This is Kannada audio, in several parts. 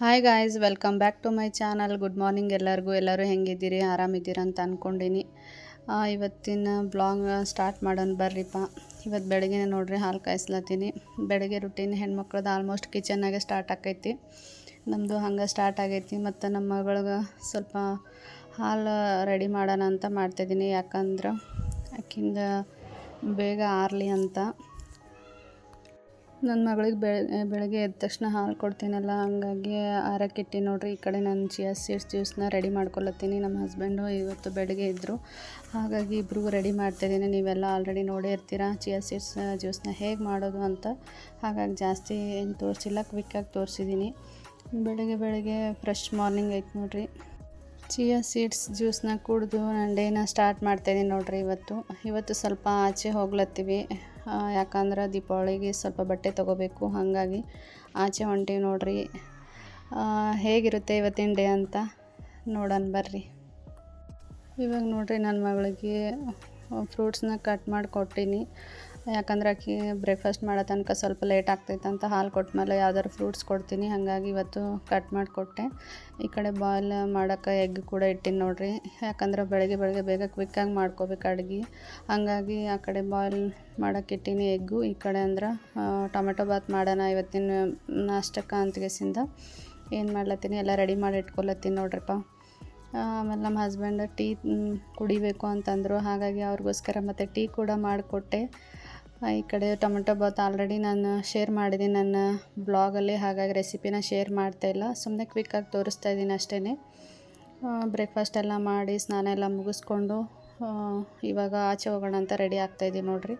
Hi guys welcome back to my channel good morning ಎಲ್ಲರಿಗೂ. ಎಲ್ಲರೂ ಹೆಂಗಿದ್ದೀರಿ? ಆರಾಮಿದ್ದೀರಾ ಅಂತ ಅಂದ್ಕೊಂಡಿನಿ ಇವತ್ತಿನ ಬ್ಲಾಗ್ ಸ್ಟಾರ್ಟ್ ಮಾಡೋಣ ಬರ್ರಿಪ್ಪ. ಇವತ್ತು ಬೆಳಗ್ಗೆ ನೋಡ್ರಿ ಹಾಲು ಕಾಯಿಸ್ಲತ್ತೀನಿ. ಬೆಳಗ್ಗೆ ರುಟೀನ್ ಹೆಣ್ಮಕ್ಳದ್ದು ಆಲ್ಮೋಸ್ಟ್ ಕಿಚನ್ನಾಗೆ ಸ್ಟಾರ್ಟ್ ಆಕೈತಿ. ನಮ್ಮದು ಹಂಗೆ ಸ್ಟಾರ್ಟ್ ಆಗೈತಿ. ಮತ್ತು ನಮ್ಮ ಮಗಳಿಗೆ ಸ್ವಲ್ಪ ಹಾಲು ರೆಡಿ ಮಾಡೋಣ ಅಂತ ಮಾಡ್ತಾಯಿದ್ದೀನಿ ಯಾಕಂದ್ರೆ ಆಕಿಂದ ಬೇಗ ಆರಲಿ ಅಂತ. ನನ್ನ ಮಗಳಿಗೆ ಬೆಳ ಬೆಳಗ್ಗೆ ಎದ್ದ ತಕ್ಷಣ ಹಾಲು ಕೊಡ್ತೀನಲ್ಲ, ಹಂಗಾಗಿ ಆರಕ್ಕಿಟ್ಟು ನೋಡ್ರಿ, ಈ ಕಡೆ ನಾನು ಚಿಯಾ ಸೀಡ್ಸ್ ಜ್ಯೂಸ್ನ ರೆಡಿ ಮಾಡ್ಕೊಳತ್ತೀನಿ ನಮ್ಮ ಹಸ್ಬೆಂಡು ಇವತ್ತು ಬೆಳಗ್ಗೆ ಇದ್ದರು ಹಾಗಾಗಿ ಇಬ್ರಿಗೂ ರೆಡಿ ಮಾಡ್ತಾಯಿದ್ದೀನಿ ನೀವೆಲ್ಲ ಆಲ್ರೆಡಿ ನೋಡೇ ಇರ್ತೀರ, ಚಿಯಾ ಸೀಡ್ಸ್ ಜ್ಯೂಸ್ನ ಹೇಗೆ ಮಾಡೋದು ಅಂತ? ಹಾಗಾಗಿ ಜಾಸ್ತಿ ಏನು ತೋರಿಸಿಲ್ಲ ಕ್ವಿಕ್ಕಾಗಿ ತೋರಿಸಿದ್ದೀನಿ. ಬೆಳಗ್ಗೆ ಬೆಳಗ್ಗೆ ಫ್ರೆಶ್ ಮಾರ್ನಿಂಗ್ ಐತೆ ನೋಡ್ರಿ. ಚಿಯಾ ಸೀಡ್ಸ್ ಜ್ಯೂಸ್ನ ಕುಡಿದು ನಾನು ಡೇನ ಸ್ಟಾರ್ಟ್ ಮಾಡ್ತಾಯಿದ್ದೀನಿ ನೋಡ್ರಿ ಇವತ್ತು. ಇವತ್ತು ಸ್ವಲ್ಪ ಆಚೆ ಹೋಗ್ಲತ್ತೀವಿ. ಯಾಕಂದ್ರೆ ದೀಪಾವಳಿಗೆ ಸ್ವಲ್ಪ ಬಟ್ಟೆ ತೊಗೋಬೇಕು, ಹಾಗಾಗಿ ಆಚೆ ಹೊಂಟೀವಿ ನೋಡ್ರಿ. ಹೇಗಿರುತ್ತೆ ಇವತ್ತಿನ ಡೇ ಅಂತ ನೋಡೋಣ ಬರ್ರಿ. ಇವಾಗ ನೋಡ್ರಿ ನನ್ನ ಮಗಳಿಗೆ ಫ್ರೂಟ್ಸ್ನ ಕಟ್ ಮಾಡಿ ಕೊಟ್ಟೀನಿ. ಯಾಕಂದ್ರೆ ಆಕಿ ಬ್ರೇಕ್ಫಾಸ್ಟ್ ಮಾಡೋ ತನಕ ಸ್ವಲ್ಪ ಲೇಟ್ ಆಗ್ತೈತೆ ಅಂತ ಹಾಲು ಕೊಟ್ಮೇಲೆ ಯಾವ್ದಾದ್ರು ಫ್ರೂಟ್ಸ್ ಕೊಡ್ತೀನಿ. ಹಾಗಾಗಿ ಇವತ್ತು ಕಟ್ ಮಾಡಿಕೊಟ್ಟೆ. ಈ ಕಡೆ ಬಾಯ್ಲ್ ಮಾಡೋಕ್ಕೆ ಎಗ್ ಕೂಡ ಇಟ್ಟಿನಿ ನೋಡಿರಿ. ಯಾಕಂದ್ರೆ ಬೆಳಗ್ಗೆ ಬೆಳಗ್ಗೆ ಬೇಗ ಕ್ವಿಕ್ಕಾಗಿ ಮಾಡ್ಕೋಬೇಕು ಅಡುಗೆ. ಹಾಗಾಗಿ ಆ ಕಡೆ ಬಾಯ್ಲ್ ಮಾಡೋಕ್ಕೆ ಇಟ್ಟಿನಿ ಎಗ್ಗು ಈ ಕಡೆ ಅಂದ್ರೆ ಟೊಮೆಟೊ ಬಾತ್ ಮಾಡೋಣ ಇವತ್ತಿನ ನಾಷ್ಟಕ್ಕೆ ಅಂತಗೆಸಿಂದ ಏನು ಮಾಡ್ಲತ್ತೀನಿ? ಎಲ್ಲ ರೆಡಿ ಮಾಡಿ ಇಟ್ಕೊಲತ್ತೀನಿ ನೋಡ್ರಿಪ್ಪ. ಆಮೇಲೆ ನಮ್ಮ ಹಸ್ಬೆಂಡ್ ಟೀ ಕುಡಿಬೇಕು ಅಂತಂದರು. ಹಾಗಾಗಿ ಅವ್ರಿಗೋಸ್ಕರ ಮತ್ತು ಟೀ ಕೂಡ ಮಾಡಿಕೊಟ್ಟೆ. ಈ ಕಡೆ ಟೊಮೆಟೊ ಬಾತ್ ಆಲ್ರೆಡಿ ನಾನು ಶೇರ್ ಮಾಡಿದ್ದೀನಿ. ನನ್ನ ಬ್ಲಾಗಲ್ಲಿ ಹಾಗಾಗಿ ರೆಸಿಪಿನ ಶೇರ್ ಮಾಡ್ತಾಯಿಲ್ಲ ಸುಮ್ಮನೆ ಕ್ವಿಕ್ಕಾಗಿ ತೋರಿಸ್ತಾ ಇದ್ದೀನಿ ಅಷ್ಟೇ ಬ್ರೇಕ್ಫಾಸ್ಟ್ ಎಲ್ಲ ಮಾಡಿ ಸ್ನಾನ ಎಲ್ಲ ಮುಗಿಸ್ಕೊಂಡು ಇವಾಗ ಆಚೆ ಹೋಗೋಣ ಅಂತ ರೆಡಿ ಆಗ್ತಾಯಿದ್ದೀನಿ ನೋಡಿರಿ.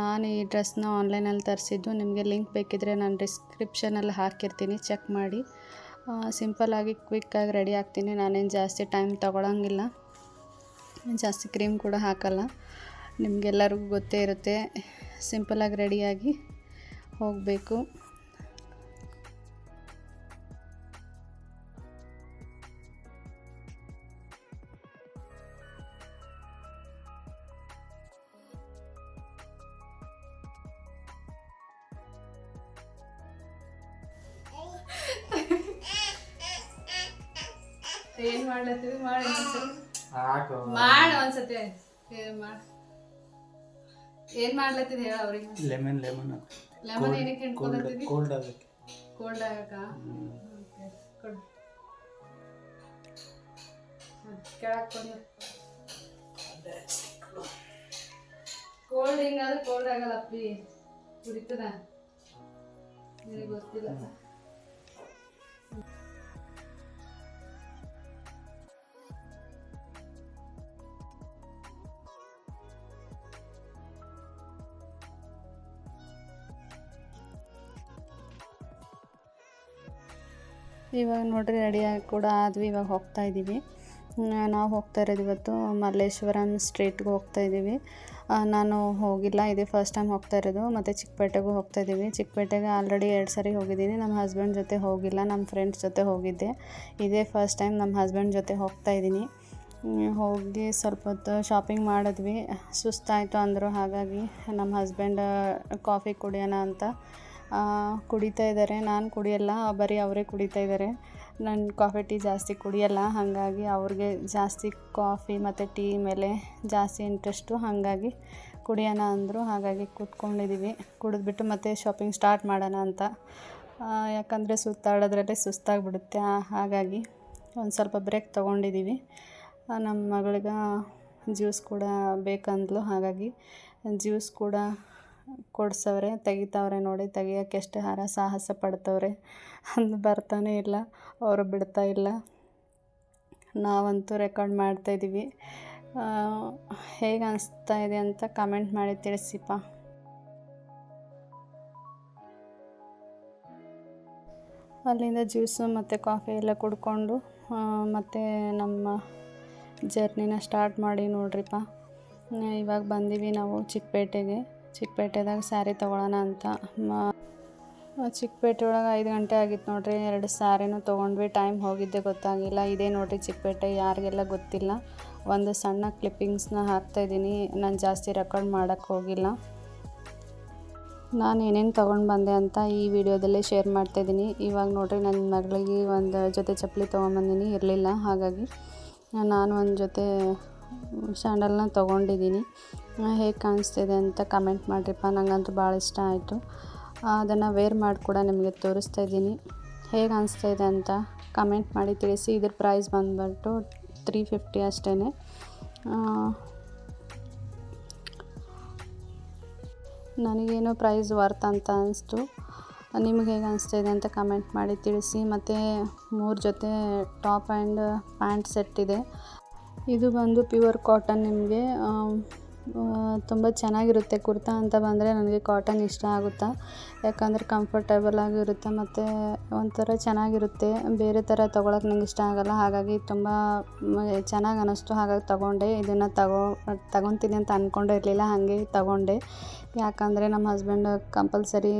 ನಾನು ಈ ಡ್ರೆಸ್ನ ಆನ್ಲೈನಲ್ಲಿ ತರಿಸಿದ್ದು. ನಿಮಗೆ ಲಿಂಕ್ ಬೇಕಿದ್ರೆ ನಾನು ಡಿಸ್ಕ್ರಿಪ್ಷನಲ್ಲಿ ಹಾಕಿರ್ತೀನಿ. ಚೆಕ್ ಮಾಡಿ. ಸಿಂಪಲ್ಲಾಗಿ ಕ್ವಿಕ್ಕಾಗಿ ರೆಡಿ ಆಗ್ತೀನಿ. ನಾನೇನು ಜಾಸ್ತಿ ಟೈಮ್ ತೊಗೊಳಂಗಿಲ್ಲ. ಜಾಸ್ತಿ ಕ್ರೀಮ್ ಕೂಡ ಹಾಕಲ್ಲ. ನಿಮಗೆಲ್ಲರಿಗೂ ಗೊತ್ತೇ ಇರುತ್ತೆ. ಸಿಂಪಲಾಗಿ ರೆಡಿಯಾಗಿ ಹೋಗಬೇಕು. ಏನ್ ಮಾಡ್ಲತ್ತೀವಿ ಮಾಡಿ ಹಾಕು. ಮಾಡಿ ಒಂದ್ಸತಿ. ಏನ್ ಮಾಡ್. ಏನ್ ಮಾಡ್ಲತ್ತಿದ್ ಹೇಳ ಅವ್ರಿಗೆ? ಲೆಮನ್ ಲೆಮನ್ ಲೆಮನ್ ಏನಕ್ಕೆ ಹಿಂಡ್ಕೊಳತ್ತಿದ್ದಿ ಕೋಲ್ಡ್ ಆಗಕ್ಕೆ. ಕೋಲ್ಡ್ ಆಗಕ್ಕ? ಕೊಡು. ಕೆಳಕ್ ಕೊಡು. ಕೋಲ್ಡ್ ಹಿಂಗಾದ್ರೆ ಕೋಲ್ಡ್ ಆಗಲ್ಲ ಅಪ್ಪಿ. ಕುಡಿತದ? ನಿನಗೆ ಗೊತ್ತಿಲ್ಲ. ಇವಾಗ ನೋಡ್ರಿ ರೆಡಿಯಾಗಿ ಕೂಡ ಆದ್ವಿ, ಇವಾಗ ಹೋಗ್ತಾ ಇದ್ದೀವಿ ನಾವು ಹೋಗ್ತಾ ಇರೋದು ಇವತ್ತು ಮಲ್ಲೇಶ್ವರಂ ಸ್ಟ್ರೀಟ್ಗೆ ಹೋಗ್ತಾ ಇದ್ದೀವಿ ನಾನು ಹೋಗಿಲ್ಲ, ಇದೇ ಫಸ್ಟ್ ಟೈಮ್ ಹೋಗ್ತಾ ಇರೋದು. ಮತ್ತು ಚಿಕ್ಕಪೇಟೆಗೂ ಹೋಗ್ತಾ ಇದ್ದೀವಿ ಚಿಕ್ಕಪೇಟೆಗೆ ಆಲ್ರೆಡಿ ಎರಡು ಸರಿ ಹೋಗಿದ್ದೀನಿ. ನಮ್ಮ ಹಸ್ಬೆಂಡ್ ಜೊತೆ ಹೋಗಿಲ್ಲ, ನಮ್ಮ ಫ್ರೆಂಡ್ಸ್ ಜೊತೆ ಹೋಗಿದ್ದೆ. ಇದೇ ಫಸ್ಟ್ ಟೈಮ್ ನಮ್ಮ ಹಸ್ಬೆಂಡ್ ಜೊತೆ ಹೋಗ್ತಾ ಇದ್ದೀನಿ ಹೋಗಿ ಸ್ವಲ್ಪ ಹೊತ್ತು ಶಾಪಿಂಗ್ ಮಾಡಿದ್ವಿ. ಸುಸ್ತಾಯಿತು ಅಂದರು, ಹಾಗಾಗಿ ನಮ್ಮ ಹಸ್ಬೆಂಡ್ ಕಾಫಿ ಕುಡಿಯೋಣ ಅಂತ ಕುಡಿತಾ ಇದ್ದಾರೆ. ನಾನು ಕುಡಿಯಲ್ಲ, ಬರೀ ಅವರೇ ಕುಡಿತಾ ಇದ್ದಾರೆ. ನಾನು ಕಾಫಿ ಟೀ ಜಾಸ್ತಿ ಕುಡಿಯಲ್ಲ, ಹಾಗಾಗಿ ಅವ್ರಿಗೆ ಜಾಸ್ತಿ ಕಾಫಿ ಮತ್ತು ಟೀ ಮೇಲೆ ಜಾಸ್ತಿ ಇಂಟ್ರೆಸ್ಟು ಹಾಗಾಗಿ ಕುಡಿಯೋಣ ಅಂದರು, ಹಾಗಾಗಿ ಕೂತ್ಕೊಂಡಿದ್ದೀವಿ ಕುಡಿದ್ಬಿಟ್ಟು ಮತ್ತೆ ಶಾಪಿಂಗ್ ಸ್ಟಾರ್ಟ್ ಮಾಡೋಣ ಅಂತ. ಯಾಕಂದರೆ ಸುತ್ತಾಡೋದ್ರಲ್ಲೇ ಸುಸ್ತಾಗಿಬಿಡುತ್ತೆ. ಹಾಗಾಗಿ ಒಂದು ಸ್ವಲ್ಪ ಬ್ರೇಕ್ ತೊಗೊಂಡಿದ್ದೀವಿ ನಮ್ಮ ಮಗಳಿಗೆ ಜ್ಯೂಸ್ ಕೂಡ ಬೇಕಂದ್ಲು, ಹಾಗಾಗಿ ಜ್ಯೂಸ್ ಕೂಡ ಕೊಡ್ಸವ್ರೆ, ತೆಗಿತಾವ್ರೆ ನೋಡಿ, ತೆಗಿಯೋಕ್ಕೆ ಎಷ್ಟು ಹಾರ ಸಾಹಸ ಪಡ್ತವ್ರೆ ಅಂದು ಬರ್ತಾನೆ ಇಲ್ಲ, ಅವರು ಬಿಡ್ತಾ ಇಲ್ಲ. ನಾವಂತೂ ರೆಕಾರ್ಡ್ ಮಾಡ್ತಾಯಿದ್ದೀವಿ ಹೇಗೆ ಅನಿಸ್ತಾ ಇದೆ ಅಂತ ಕಮೆಂಟ್ ಮಾಡಿ ತಿಳಿಸಿಪ್ಪ. ಅಲ್ಲಿಂದ ಜ್ಯೂಸು ಮತ್ತು ಕಾಫಿ ಎಲ್ಲ ಕುಡ್ಕೊಂಡು ಮತ್ತು ನಮ್ಮ ಜರ್ನಿನ ಸ್ಟಾರ್ಟ್ ಮಾಡಿ ನೋಡ್ರಿಪ್ಪ. ಇವಾಗ ಬಂದೀವಿ ನಾವು ಚಿಕ್ಕಪೇಟೆಗೆ. ಚಿಕ್ಕಪೇಟೆದಾಗ ಸ್ಯಾರಿ ತೊಗೊಳೋಣ ಅಂತ. ಚಿಕ್ಕಪೇಟೆ ಒಳಗೆ ಐದು ಗಂಟೆ ಆಗಿತ್ತು ನೋಡ್ರಿ, ಎರಡು ಸ್ಯಾರಿನೂ ತೊಗೊಂಡ್ವಿ, ಟೈಮ್ ಹೋಗಿದ್ದೆ ಗೊತ್ತಾಗಿಲ್ಲ. ಇದೇ ನೋಡ್ರಿ ಚಿಕ್ಕಪೇಟೆ, ಯಾರಿಗೆಲ್ಲ ಗೊತ್ತಿಲ್ಲ. ಒಂದು ಸಣ್ಣ ಕ್ಲಿಪ್ಪಿಂಗ್ಸ್ನ ಹಾಕ್ತಾಯಿದ್ದೀನಿ ನಾನು ಜಾಸ್ತಿ ರೆಕಾರ್ಡ್ ಮಾಡೋಕ್ಕೆ ಹೋಗಿಲ್ಲ. ನಾನು ಏನೇನು ತೊಗೊಂಡು ಬಂದೆ ಅಂತ ಈ ವಿಡಿಯೋದಲ್ಲೇ ಶೇರ್ ಮಾಡ್ತಾಯಿದ್ದೀನಿ ಇವಾಗ ನೋಡಿರಿ ನನ್ನ ಮಗಳಿಗೆ ಒಂದು ಜೊತೆ ಚಪ್ಪಲಿ ತೊಗೊಂಬಂದಿನಿ ಇರಲಿಲ್ಲ, ಹಾಗಾಗಿ ನಾನು ಒಂದು ಜೊತೆ ಸ್ಯಾಂಡಲ್ನ ತೊಗೊಂಡಿದ್ದೀನಿ. ಹೇಗೆ ಕಾಣಿಸ್ತಿದೆ ಅಂತ ಕಮೆಂಟ್ ಮಾಡಿರಿಪ್ಪ. ನನಗಂತೂ ಭಾಳ ಇಷ್ಟ ಆಯಿತು. ಅದನ್ನು ವೇರ್ ಮಾಡಿ ಕೂಡ ನಿಮಗೆ ತೋರಿಸ್ತಾ ಇದ್ದೀನಿ. ಹೇಗೆ ಅನಿಸ್ತಾ ಇದೆ ಅಂತ ಕಮೆಂಟ್ ಮಾಡಿ ತಿಳಿಸಿ. ಇದ್ರ ಪ್ರೈಸ್ ಬಂದ್ಬಿಟ್ಟು ತ್ರೀ ಫಿಫ್ಟಿ ಅಷ್ಟೇ ನನಗೇನೋ ಪ್ರೈಸ್ ವರ್ತ್ ಅಂತ ಅನಿಸ್ತು. ನಿಮ್ಗೆ ಹೇಗೆ ಅನಿಸ್ತಿದೆ ಅಂತ ಕಮೆಂಟ್ ಮಾಡಿ ತಿಳಿಸಿ. ಮತ್ತು ಮೂರು ಜೊತೆ ಟಾಪ್ ಆ್ಯಂಡ್ ಪ್ಯಾಂಟ್ ಸೆಟ್ ಇದೆ. ಇದು ಬಂದು ಪ್ಯೂರ್ ಕಾಟನ್ ನಿಮಗೆ. ತುಂಬ ಚೆನ್ನಾಗಿರುತ್ತೆ ಕುರ್ತಾ ಅಂತ ಬಂದರೆ ನನಗೆ ಕಾಟನ್ ಇಷ್ಟ ಆಗುತ್ತಾ? ಯಾಕಂದರೆ ಕಂಫರ್ಟೇಬಲ್ ಆಗಿರುತ್ತೆ ಮತ್ತು ಒಂಥರ ಚೆನ್ನಾಗಿರುತ್ತೆ. ಬೇರೆ ಥರ ತೊಗೊಳಕ್ಕೆ ನಂಗೆ ಇಷ್ಟ ಆಗಲ್ಲ. ಹಾಗಾಗಿ ತುಂಬ ಚೆನ್ನಾಗಿ ಅನ್ನಿಸ್ತು ಹಾಗಾಗಿ ತೊಗೊಂಡೆ. ಇದನ್ನು ತಗೋ, ತಗೊತೀನಿ ಅಂತ ಅಂದ್ಕೊಂಡೇ ಇರಲಿಲ್ಲ. ಹಾಗೆ ತಗೊಂಡೆ. ಯಾಕಂದರೆ ನಮ್ಮ ಹಸ್ಬೆಂಡ್ ಕಂಪಲ್ಸರಿ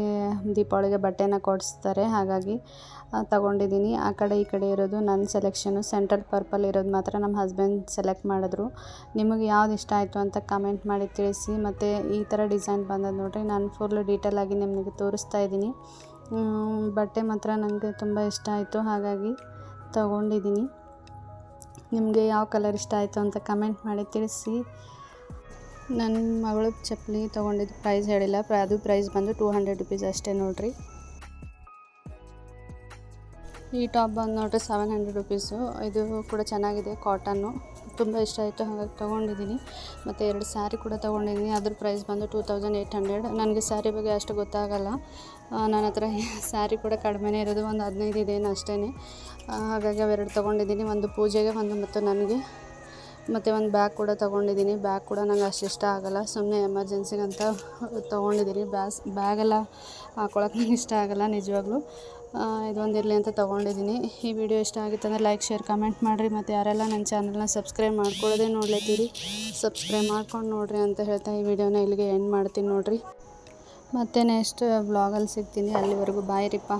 ದೀಪಾವಳಿಗೆ ಬಟ್ಟೆನ ಕೊಡಿಸ್ತಾರೆ. ಹಾಗಾಗಿ ತಗೊಂಡಿದ್ದೀನಿ. ಆ ಕಡೆ ಈ ಕಡೆ ಇರೋದು ನನ್ನ ಸೆಲೆಕ್ಷನು ಸೆಂಟ್ರಲ್ ಪರ್ಪಲ್ ಇರೋದು ಮಾತ್ರ ನಮ್ಮ ಹಸ್ಬೆಂಡ್ ಸೆಲೆಕ್ಟ್ ಮಾಡಿದ್ರು. ನಿಮಗೆ ಯಾವ್ದು ಇಷ್ಟ ಆಯಿತು ಅಂತ ಕಮೆಂಟ್ ಮಾಡಿ ತಿಳಿಸಿ. ಮತ್ತು ಈ ಥರ ಡಿಸೈನ್ ಬಂದದ್ದು ನೋಡಿರಿ, ನಾನು ಫುಲ್ ಡೀಟೇಲಾಗಿ ನಿಮಗೆ ತೋರಿಸ್ತಾ ಇದ್ದೀನಿ. ಬಟ್ಟೆ ಮಾತ್ರ ನನಗೆ ತುಂಬ ಇಷ್ಟ ಆಯಿತು. ಹಾಗಾಗಿ ತಗೊಂಡಿದ್ದೀನಿ. ನಿಮಗೆ ಯಾವ ಕಲರ್ ಇಷ್ಟ ಆಯಿತು ಅಂತ ಕಮೆಂಟ್ ಮಾಡಿ ತಿಳಿಸಿ. ನನ್ನ ಮಗಳು ಚಪ್ಪಲಿ ತೊಗೊಂಡಿದ್ದು ಪ್ರೈಸ್ ಹೇಳಿಲ್ಲ. ಅದು ಪ್ರೈಸ್ ಬಂದು ಟೂ ಹಂಡ್ರೆಡ್ ರುಪೀಸ್ ಅಷ್ಟೇ ನೋಡಿರಿ. ಈ ಟಾಪ್ ಬಂದು ನೋಡಿರಿ ಸೆವೆನ್ ಹಂಡ್ರೆಡ್ ರುಪೀಸು. ಇದು ಕೂಡ ಚೆನ್ನಾಗಿದೆ, ಕಾಟನ್ನು. ತುಂಬ ಇಷ್ಟ ಆಯಿತು, ಹಾಗಾಗಿ ತೊಗೊಂಡಿದ್ದೀನಿ. ಮತ್ತು ಎರಡು ಸ್ಯಾರಿ ಕೂಡ ತೊಗೊಂಡಿದ್ದೀನಿ. ಅದ್ರ ಪ್ರೈಸ್ ಬಂದು ಟೂ ತೌಸಂಡ್ ಏಯ್ಟ್ ಹಂಡ್ರೆಡ್. ನನಗೆ ಸ್ಯಾರಿ ಬಗ್ಗೆ ಅಷ್ಟು ಗೊತ್ತಾಗಲ್ಲ. ನನ್ನ ಹತ್ರ ಸ್ಯಾರಿ ಕೂಡ ಕಡಿಮೆನೇ ಇರೋದು, ಒಂದು ಹದಿನೈದು ಇದೇನು ಅಷ್ಟೇ. ಹಾಗಾಗಿ ಅವೆರಡು ತೊಗೊಂಡಿದ್ದೀನಿ. ಒಂದು ಪೂಜೆಗೆ, ಒಂದು ಮತ್ತು ನನಗೆ. ಮತ್ತು ಒಂದು ಬ್ಯಾಗ್ ಕೂಡ ತೊಗೊಂಡಿದ್ದೀನಿ. ಬ್ಯಾಗ್ ಕೂಡ ನಂಗೆ ಅಷ್ಟು ಇಷ್ಟ ಆಗಲ್ಲ. ಸುಮ್ಮನೆ ಎಮರ್ಜೆನ್ಸಿಗೆ ಅಂತ ತೊಗೊಂಡಿದ್ದೀನಿ. ಬ್ಯಾಸ್, ಬ್ಯಾಗೆಲ್ಲ ಹಾಕೊಳಕ್ಕೆ ನಂಗೆ ಇಷ್ಟ ಆಗಲ್ಲ, ನಿಜವಾಗ್ಲೂ. ಇದೊಂದು ಇರಲಿ ಅಂತ ತೊಗೊಂಡಿದ್ದೀನಿ ಈ ವಿಡಿಯೋ ಇಷ್ಟ ಅಂದರೆ ಲೈಕ್ ಶೇರ್ ಕಮೆಂಟ್ ಮಾಡಿರಿ. ಮತ್ತು ಯಾರೆಲ್ಲ ನನ್ನ ಚಾನಲ್ನ ಸಬ್ಸ್ಕ್ರೈಬ್ ಮಾಡ್ಕೊಳ್ಳೋದೇ ನೋಡ್ಲತ್ತೀರಿ ಸಬ್ಸ್ಕ್ರೈಬ್ ಮಾಡ್ಕೊಂಡು ನೋಡಿರಿ ಅಂತ ಹೇಳ್ತಾ ಈ ವಿಡಿಯೋನ ಇಲ್ಲಿಗೆ ಎಂಡ್ ಮಾಡ್ತೀನಿ ನೋಡಿರಿ. ಮತ್ತೆ ನೆಕ್ಸ್ಟ್ ಬ್ಲಾಗಲ್ಲಿ ಸಿಗ್ತೀನಿ. ಅಲ್ಲಿವರೆಗೂ ಬಾಯ್ ರೀಪ್ಪ.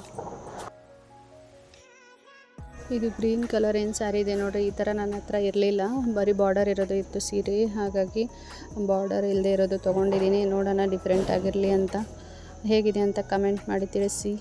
ಇದು ಗ್ರೀನ್ ಕಲರ್ ಏನು ಸ್ಯಾರಿ ಇದೆ ನೋಡಿರಿ. ಈ ಥರ ನನ್ನ ಹತ್ರ ಇರಲಿಲ್ಲ. ಬರೀ ಬಾರ್ಡರ್ ಇರೋದು ಇತ್ತು ಸೀರೆ. ಹಾಗಾಗಿ ಬಾರ್ಡರ್ ಇಲ್ಲದೆ ಇರೋದು ತೊಗೊಂಡಿದ್ದೀನಿ ನೋಡೋಣ ಡಿಫ್ರೆಂಟ್ ಆಗಿರಲಿ ಅಂತ. ಹೇಗಿದೆ ಅಂತ ಕಮೆಂಟ್ ಮಾಡಿ ತಿಳಿಸಿ.